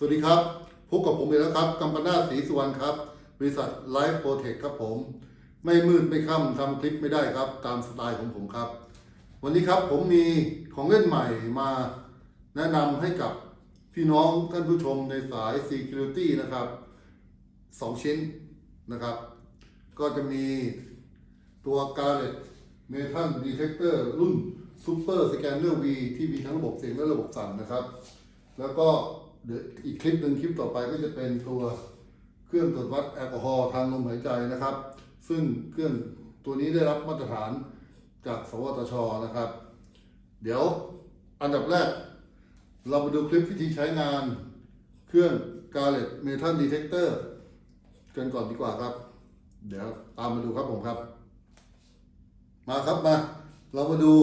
สวัสดีครับ พบกับผมอีกแล้วครับกัมปนาศศรีสุวรรณครับ บริษัทไลฟ์โปรเทคครับผม ไม่มืดไม่ค่ำทำคลิปไม่ได้ครับ ตามสไตล์ของผมครับ วันนี้ครับผมมีของเล่นใหม่มาแนะนำให้กับพี่น้องท่านผู้ชมในสาย Security นะครับ 2 ชิ้นนะครับ ก็จะมีตัว Garrett Metal Detector รุ่น Super Scanner V ที่มีทั้งระบบเสียงและระบบสั่นนะครับ แล้วก็ เดี๋ยวอีกคลิปหนึ่งคลิปต่อไปก็จะเป็นตัวเครื่องตรวจวัดแอลกอฮอล์ทางลมหายใจนะครับ ซึ่งเครื่องตัวนี้ได้รับมาตรฐานจากสวทชนะครับ เดี๋ยวอันดับแรก เรามาดูคลิปวิธีใช้งานเครื่อง Garrett Metal Detector กันก่อนดีกว่าครับ เดี๋ยวตามมาดูครับผมครับ มาครับมา เรามาดู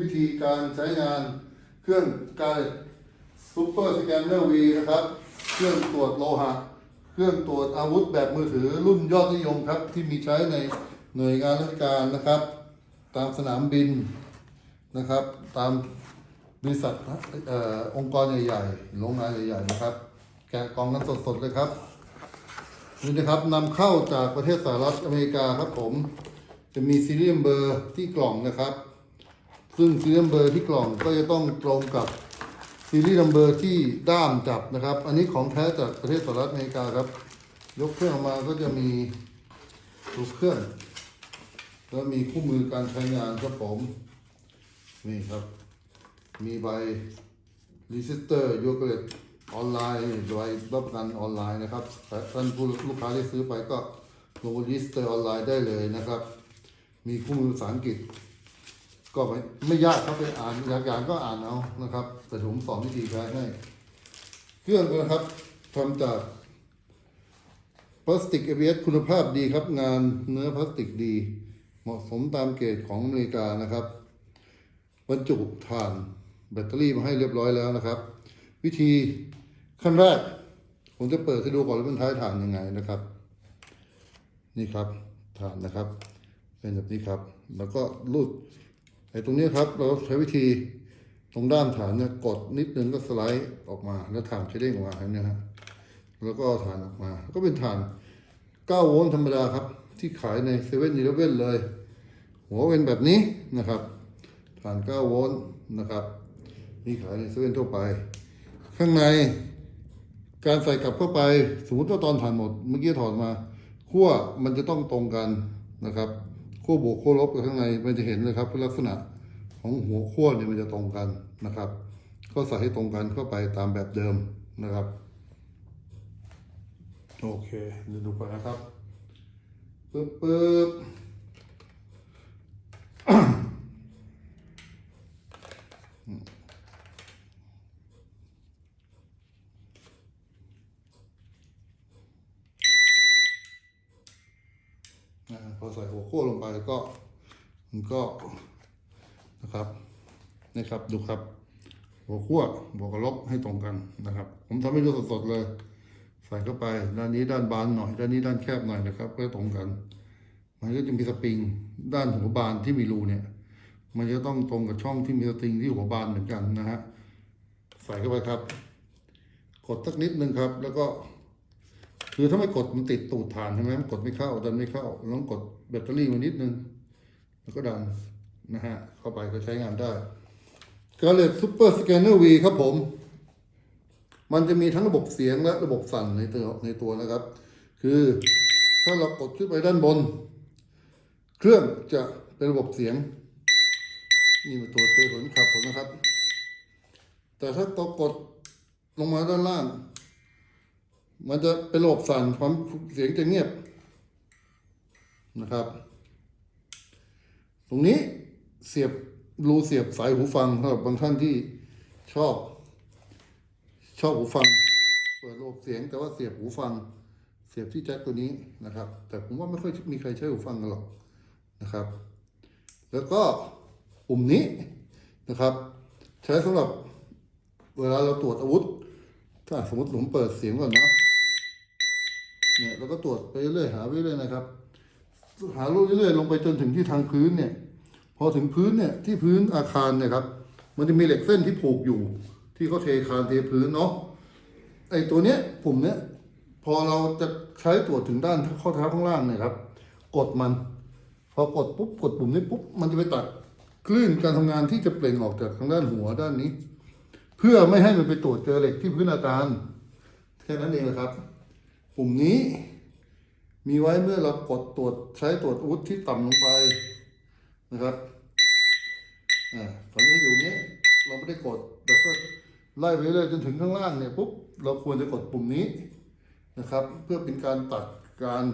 วิธีการใช้งานเครื่องการ Garrett Super Scanner V นะครับ เครื่องตรวจโลหะ เครื่องตรวจอาวุธแบบมือถือรุ่นยอดนิยมครับ ที่มีใช้ในหน่วยงานราชการนะครับ ตามสนามบินนะครับ ตามบริษัทออองค์กรใหญ่ๆโรงงานใหญ่ๆนะครับ แกะกล่องกันสดๆเลยครับนี่นะครับนำเข้าจากประเทศสหรัฐอเมริกาครับผม จะมีซีเรียมเบอร์ที่กล่องนะครับ ซึ่งซีเรียมเบอร์ที่กล่องก็จะต้องตรงกับ ซีรีส์นัมเบอร์ที่ด้ามจับนะครับ อันนี้ของแท้จากประเทศสหรัฐอเมริกาครับ ยกเครื่องออกมาก็จะมีตัวเครื่อง แล้วมีคู่มือการใช้งานครับผม นี่ครับ มีใบรีสิสเตอร์โยเกเลตออนไลน์ใบรับกันออนไลน์นะครับท่านผู้ลูกค้าที่ซื้อไปก็ลงรีสิสเตอร์ออนไลน์ได้เลยนะครับ มีคู่มือภาษาอังกฤษ ก็ไม่ยากครับไปอ่านอยากอ่านก็อ่านเอานะครับ แต่ผมสอนวิธีใช้ให้เครื่องนะครับทำจากพลาสติกเอเสคุณภาพดีครับ งานเนื้อพลาสติกดี เหมาะสมตามเกรดของอเมริกานะครับบรรจุถ่านแบตเตอรี่มาให้เรียบร้อยแล้วนะครับ วิธีขั้นแรก ผมจะเปิดให้ดูก่อนว่าเป็นท้ายถ่านยังไงนะครับ นี่ครับถ่านนะครับ เป็นแบบนี้ครับ แล้วก็รูด ไอ้ตรงนี้ครับเราใช้วิธีตรงด้านฐานเนี่ยกดนิดนึงก็สไลด์ออกมา แล้วฐานจะเด้งออกมาอย่างนี้ฮะแล้วก็ฐานออกมา ก็เป็นฐาน 9 โวลต์ธรรมดาครับ ที่ขายในเซเว่นอีเลฟเว่นเลย หัวเป็นแบบนี้นะครับฐาน 9 โวลต์นะครับนี่ขายในเซเว่นทั่วไป ข้างในการใส่กลับเข้าไป สมมติว่าตอนถ่านหมดเมื่อกี้ถอดมาขั้วมันจะต้องตรงกันนะครับ ขั้วบวกขั้วลบกับข้างในมันจะเห็นเลยครับลักษณะของหัวขั้วเนี่ยมันจะตรงกันนะครับ ก็ใส่ให้ตรงกันเข้าไปตามแบบเดิมนะครับ โอเคเดี๋ยวดูก่อนนะครับปึ๊บปึ๊บ พอใส่หัวขั้วลงไปก็มันก็นะครับนี่ครับดูครับ หัวขั้วบวกกับลบให้ตรงกันนะครับ ผมทำให้ดูสดๆเลย ใส่เข้าไปด้านนี้ด้านบานหน่อยด้านนี้ด้านแคบหน่อยนะครับเพื่อตรงกัน มันก็จะมีสปริงด้านหัวบานที่มีรูเนี่ย มันจะต้องตรงกับช่องที่มีสปริงที่หัวบานเหมือนกันนะฮะใส่เข้าไปครับ กดสักนิดนึงครับ แล้วก็ คือถ้าไม่กดมันติดตูดฐานใช่ไหมมันกดไม่เข้า ดันไม่เข้าลองกดแบตเตอรี่มานิดนึง แล้วก็ดันนะฮะ เข้าไปก็ใช้งานได้ก็เลยซูเปอร์สแกนเนอร์วีครับผม มันจะมีทั้งระบบเสียงและระบบสั่นในตัวในตัวนะครับ คือถ้าเรากดขึ้นไปด้านบน เครื่องจะเป็นระบบเสียง นี่เป็นตัวเตือนผลขับผมนะครับ แต่ถ้าตัวกดลงมาด้านล่าง มันจะเป็นระบบสั่นความเสียงจะเงียบนะครับ ตรงนี้เสียบรูเสียบสายหูฟังสำหรับบางท่านที่ชอบ ชอบหูฟัง เปิดระบบเสียงแต่ว่าเสียบหูฟัง เสียบที่แจ็คตัวนี้นะครับ แต่ผมว่าไม่ค่อยมีใครใช้หูฟังกันหรอกนะครับ แล้วก็ปุ่มนี้นะครับ ใช้สำหรับเวลาเราตรวจอาวุธ ถ้าสมมติผมเปิดเสียงก่อนเนาะ เนี่ยเราก็ตรวจไปเรื่อยหาไปเรื่อยนะครับ หาลูกเรื่อยๆลงไปจนถึงที่ทางพื้นเนี่ย พอถึงพื้นเนี่ยที่พื้นอาคารเนี่ยครับ มันจะมีเหล็กเส้นที่ผูกอยู่ ที่เขาเทคานเทพื้นเนาะไอตัวเนี้ยปุ่มเนี้ยพอเราจะใช้ตรวจถึงด้านข้อเท้าข้างล่างเนี่ยครับ กดมัน พอกดปุ๊บกดปุ่มนี้ปุ๊บมันจะไปตัดคลื่นการทำงานที่จะเปล่งออกจากทางด้านหัวด้านนี้ เพื่อไม่ให้มันไปตรวจเจอเหล็กที่พื้นอาคารแค่นั้นเองนะครับ ปุ่มนี้มีไว้เมื่อเรากดตรวจใช้ตรวจอาวุธที่ต่ำลงไปนะครับอ่าตอนนี้อยู่นี้เราไม่ได้กดเราก็ไล่ไปเรื่อยจนถึงข้างล่างเนี่ยปุ๊บเราควรจะกดปุ่มนี้นะครับ เพื่อเป็นการตัดการ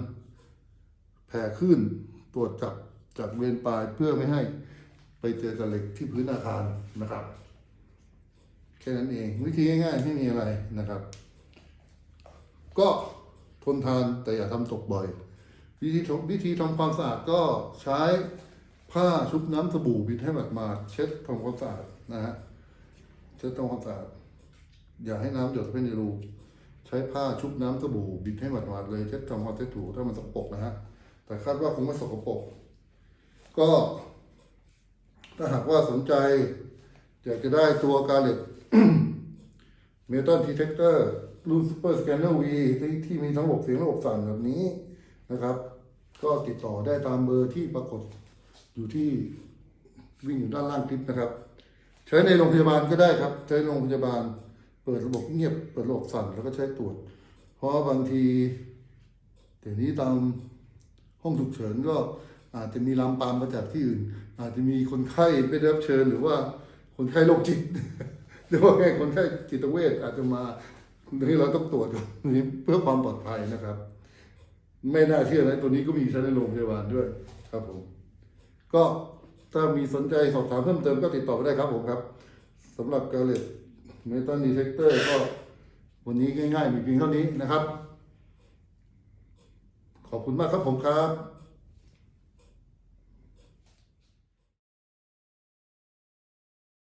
แผ่ขึ้นตรวจจับจากเวรปลายเพื่อไม่ให้ไปเจอกับเหล็กที่พื้นอาคารนะครับแค่นั้นเองวิธีง่ายๆไม่มีอะไรนะครับ ก็ ทนทานแต่อย่าทำตกบ่อย วิธีวิธีทำความสะอาดก็ใช้ผ้าชุบน้ำสบู่บิดให้หมาดๆเช็ดทำความสะอาดนะฮะเช็ดทำความสะอาดอย่าให้น้ำหยดไปในรูใช้ผ้าชุบน้ำสบู่บิดให้หมาดๆเลยเช็ดทำความเช็ดถูถ้ามันสกปรกนะฮะแต่คาดว่าคงไม่สกปรกก็ ถ้าหากว่าสนใจอยากจะได้ตัวกาเล็ตเมทัลดีเทคเตอร์ รุ่น Super Scanner V ที่ที่มีทั้งระบบเสียงระบบสั่นแบบนี้นะครับ ก็ติดต่อได้ตามเบอร์ที่ปรากฏอยู่ที่วิ่งอยู่ด้านล่างคลิปนะครับ ใช้ในโรงพยาบาลก็ได้ครับ ใช้โรงพยาบาล เปิดระบบเงียบ เปิดระบบสั่นแล้วก็ใช้ตรวจ เพราะบางทีเดี๋ยวนี้ตามห้องฉุกเฉินก็อาจจะมีลามปามมาจากที่อื่น อาจจะมีคนไข้ไปได้รับเชิญหรือว่าคนไข้โรคจิตหรือว่าแค่คนไข้จิตเวชอาจจะมา ที่เราต้องตรวจก่อนนี่เพื่อความปลอดภัยนะครับ ไม่น่าเชื่อนะตัวนี้ก็มีใช้ในโรงพยาบาลด้วยครับผม ก็ถ้ามีสนใจสอบถามเพิ่มเติมก็ติดต่อไปได้ครับผมครับสำหรับการเลตเมทัลดีเทคเตอร์ก็วันนี้ง่ายๆ มีเพียงเท่านี้นะครับ ขอบคุณมากครับผมครับ